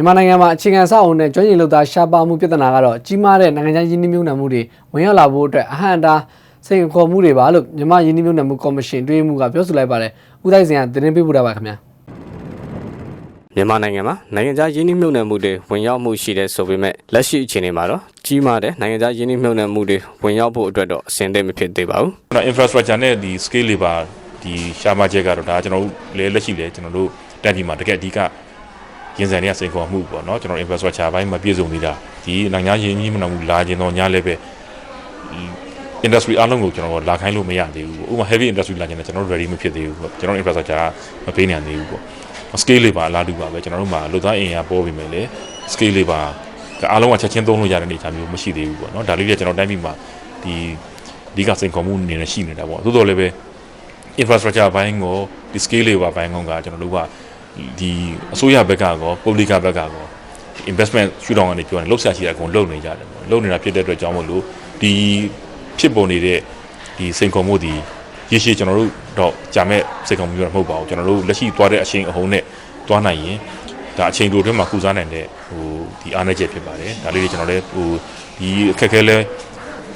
မြန်မာနိုင်ငံမှာအခြေခံအဆောက်အအုံနဲ့ကျွမ်းကျင်လုပ်သားရှားပါမှုပြဿနာကတော့ကြီးမားတဲ့နိုင်ငံခြားယင်းနှိမ့်နှံမှုတွေဝင်ရောက်လာဖို့အတွက်အဟန့်အတားစိန်ခေါ်မှုတွေပါလို့မြန်မာယင်းနှိမ့်နှံမှုကော်မရှင်တွေးမှုကပြောဆိုလိုက်ပါတယ်။ဦးတိုင်းစင်ကသတင်းပေးပို့တာပါခင်ဗျာ။မြန်မာနိုင်ငံမှာနိုင်ငံခြားယင်းနှိမ့်မြုပ်နှံမှုတွေဝင်ရောက်မှုရှိတဲ့ဆိုပေမဲ့လက်ရှိအခြေအနေမှာတော့ကြီးမားတဲ့နိုင်ငံခြားယင်းနှိမ့်မြုပ်နှံမှုတွေဝင်ရောက်ဖို့အတွက်တော့အဆင်သင့်မဖြစ်သေးပါဘူးကျွန်တော် infrastructure နဲ့ဒီ scale labor ဒီရှာမချက်ကတော့ဒါကျွန်တော်တို့လဲလက်ရှိလဲကျွန်တော်တို့တက်ဒီမှာတကယ်အဓိက ရင်ဆိုင်တွေကစိန်ခေါ်မှုပေါ့နော်ကျွန်တော် infrastructure ဘိုင်းမှာပြည့်စုံနေတာဒီနိုင်ငံရင်းနှီးမနှောင်မှုလာခြင်းတော့ညာလည်းပဲ industry အားလုံးကိုကျွန်တော်လာခိုင်းလို့မရသေးဘူးပေါ့ဥပမာ heavy industry လာခြင်းနဲ့ကျွန်တော်တို့ ready မဖြစ်သေးဘူးပေါ့ကျွန်တော် infrastructure မပေးနိုင်သေးဘူးပေါ့ scale labor အလားတူပါပဲကျွန်တော်တို့မှာလူသားအင်အားပေါ်ပြီမယ်လေ scale labor ကအားလုံးကချက်ချင်းသုံးလို့ရတဲ့အနေအထားမျိုးမရှိသေးဘူးပေါ့နော်ဒါလေးတွေကကျွန်တော်တိုင်းပြည်မှာဒီအဓိကစိန်ခေါ်မှုအနေနဲ့ရှိနေတာပေါ့သို့တော်လည်းပဲ infrastructure ဘိုင်းကိုဒီ scale labor ဘိုင်းကကျွန်တော်တို့က ဒီအစိုးရဘက်ကကော public ဘက်ကကော investment ရှုထောင့်ကနေပြောရင်လှုပ်ရှားရှိတာအကုန်လုပ်နေကြတယ်ပေါ့လုပ်နေတာဖြစ်တဲ့အတွက်ကြောင့်မို့လို့ဒီဖြစ်ပေါ်နေတဲ့ဒီစိန်ခေါ်မှုဒီရရှိကျွန်တော်တို့တော့ကြာမဲ့စိန်ခေါ်မှုမျိုးတော့မဟုတ်ပါဘူးကျွန်တော်တို့လက်ရှိသွားတဲ့အချိန်အဟုန်နဲ့သွားနိုင်ရင်ဒါအချိန်တိုအတွင်းမှာကုစားနိုင်တဲ့ဟိုဒီအားနည်းချက်ဖြစ်ပါတယ်ဒါလေးတွေကျွန်တော်လည်းဟိုဒီအခက်အခဲလဲ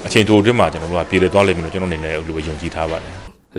အချိန်တိုအတွင်းမှာကျွန်တော်တို့ကပြည်လည်သွားလိမ့်မယ်လို့ကျွန်တော်အနေနဲ့လူပဲယုံကြည်ထားပါတယ်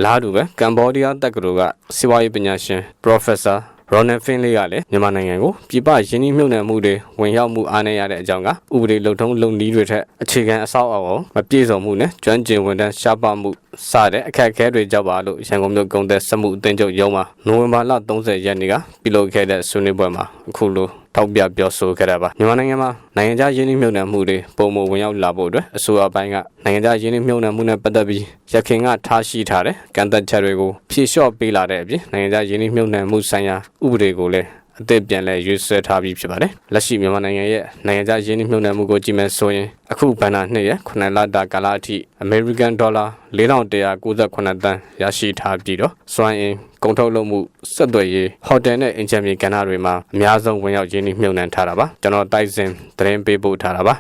လားတူပဲကမ္ဘောဒီးယားတက္ကသိုလ်ကစီးပွားရေးပညာရှင် Professor Ronan Finley ကလည်းမြန်မာနိုင်ငံကိုပြည်ပယင်းနှိမ့်မြုပ်နှံမှုတွေဝင်ရောက်မှုအားနည်းရတဲ့အကြောင်းကဥပဒေလုံထုံးလုံနည်းတွေထက်အခြေခံအဆောက်အအုံမပြည့်စုံမှုနဲ့ကျွမ်းကျင်ဝန်ထမ်းရှားပါမှုစတဲ့အခက်အခဲတွေကြောင့်ပါလို့ရန်ကုန်မြို့ကုန်သက်စမှုအသင်းချုပ်ရုံးမှာနိုဝင်ဘာလ30ရက်နေ့ကပြုလုပ်ခဲ့တဲ့ဆွေးနွေးပွဲမှာအခုလို ထောက်ပြပြောဆိုခဲ့တာပါမြန်မာနိုင်ငံမှာနိုင်ငံခြားယင်းနှိမ့်မြုပ်နှံမှုတွေပုံမဝင်ရောက်လာဖို့အတွက်အစိုးရပိုင်းကနိုင်ငံခြားယင်းနှိမ့်မြုပ်နှံမှုနဲ့ပတ်သက်ပြီးရခိုင်ကထားရှိထားတဲ့ကန့်သက်ချက်တွေကိုဖြေလျှော့ပေးလာတဲ့အပြင်နိုင်ငံခြားယင်းနှိမ့်မြုပ်နှံမှုဆိုင်ရာဥပဒေကိုလည်း အသစ်ပြန်လည်ရွေးဆွဲထားပြီးဖြစ်ပါတယ်လက်ရှိမြန်မာနိုင်ငံရဲ့နိုင်ငံခြားယင်းနှိမ့်မြုပ်နှံမှုကိုကြည့်မယ်ဆိုရင်အခုဘဏ္ဍာနှစ်ရက်9လတာကာလအထိ American Dollar 4198တန်းရရှိထားပြီးတော့စွမ်းအင်ကုန်ထုတ်လုပ်မှုဆက်သွယ်ရေးဟိုတယ်နဲ့အင်ဂျင်နီကဏ္ဍတွေမှာအများဆုံးဝင်ရောက်ရင်းနှီးမြှုပ်နှံထားတာပါကျွန်တော်တိုက်စင်သတင်းပေးပို့ထားတာပါ